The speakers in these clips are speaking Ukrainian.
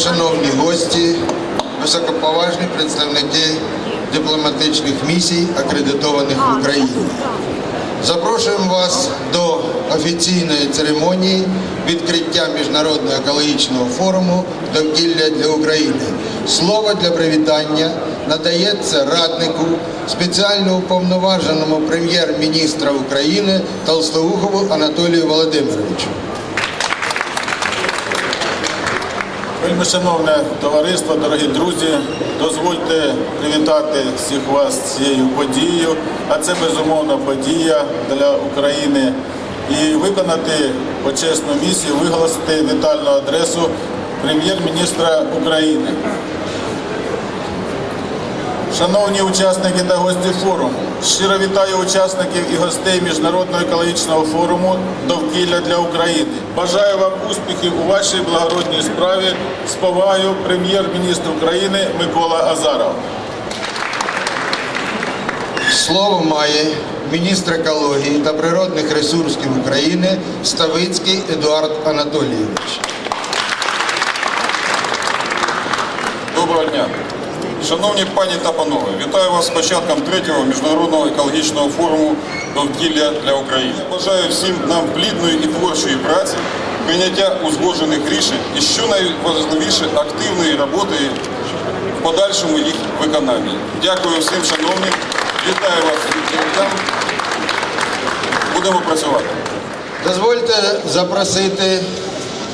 вельмишановні гості, високоповажні представники дипломатичних місій, акредитованих в Україні. Запрошуємо вас до офіційної церемонії відкриття Міжнародного екологічного форуму довкілля для України. Слово для привітання надається раднику спеціально уповноваженому прем'єр-міністра України Толстоухову Анатолію Володимировичу. Вельми шановне товариство, дорогі друзі, дозвольте привітати всіх вас цією подією, а це безумовна подія для України. І виконати почесну місію, виголосити детальну адресу прем'єр-міністра України. Шановні учасники та гості форуму, щиро вітаю учасників і гостей Міжнародного екологічного форуму Довкілля для України. Бажаю вам успіхів у вашій благородній справі. З повагою прем'єр-міністр України Микола Азаров. Слово має міністр екології та природних ресурсів України Ставицький Едуард Анатолійович. Доброго дня. Шановні пані та панове, вітаю вас з початком третього міжнародного екологічного форуму довкілля для України. Бажаю всім нам плідної і творчої праці, прийняття узгоджених рішень і, що найважливіше, активної роботи в подальшому їх виконанні. Дякую всім, шановні. Вітаю вас. Будемо працювати. Дозвольте запросити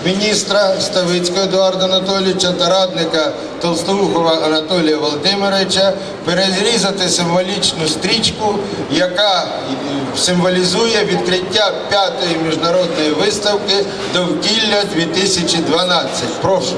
міністра Ставицького Едуарда Анатолійовича та радника Толстоухова Анатолія Володимировича перерізати символічну стрічку, яка е, символізує відкриття п'ятої міжнародної виставки довкілля 2012. Прошу.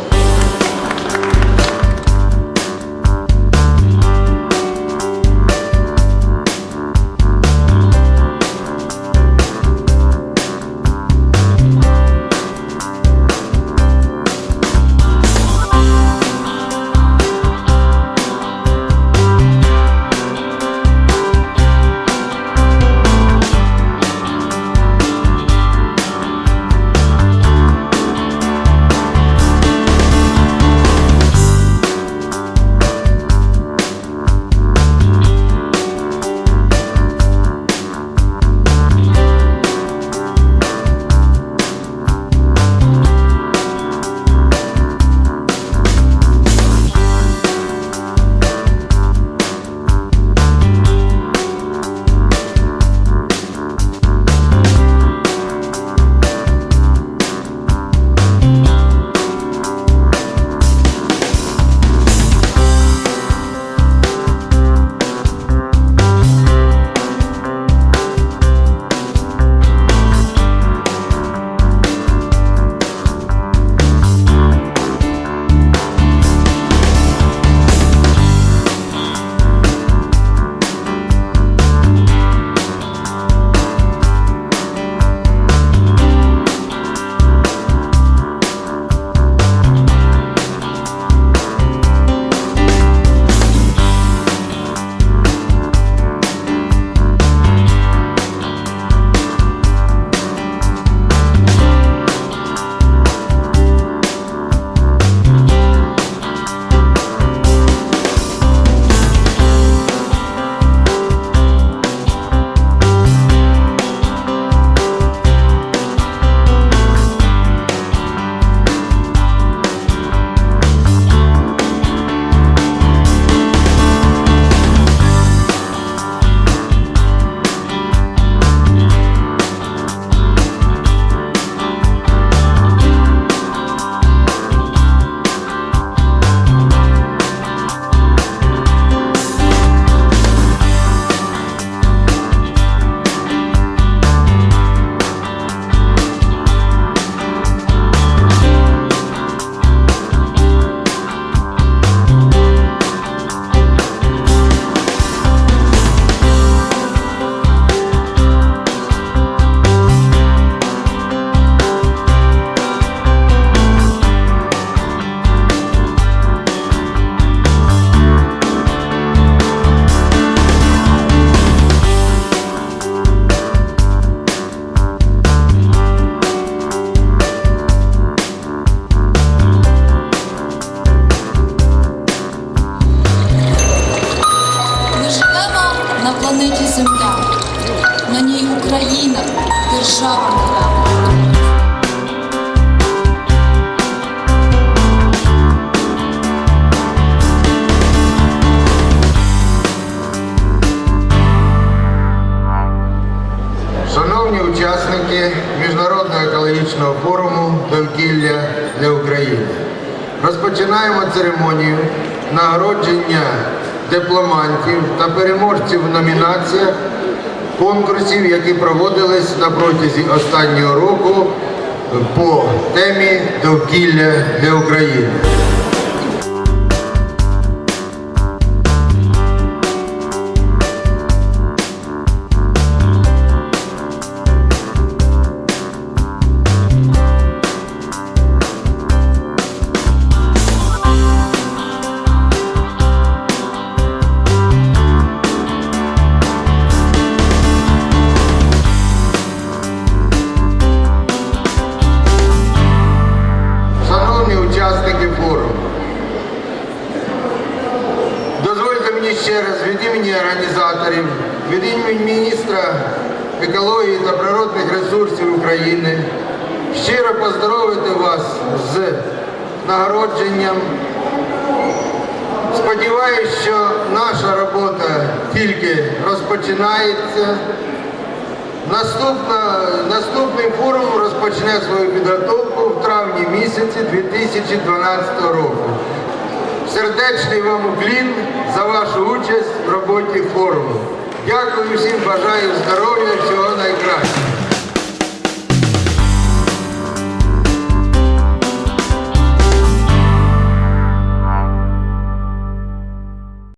Екологічного форуму Довкілля для України. Розпочинаємо церемонію нагородження дипломантів та переможців в номінаціях конкурсів, які проводились на протязі останнього року по темі довкілля для України. Міністра екології та природних ресурсів України щиро поздоровити вас з нагородженням. Сподіваюсь, що наша робота тільки розпочинається. Наступна, наступний форум розпочне свою підготовку в травні місяці 2012 року. Сердечний вам уклін за вашу участь в роботі форуму. Дякую всім, бажаю здоров'я, всього найкращого.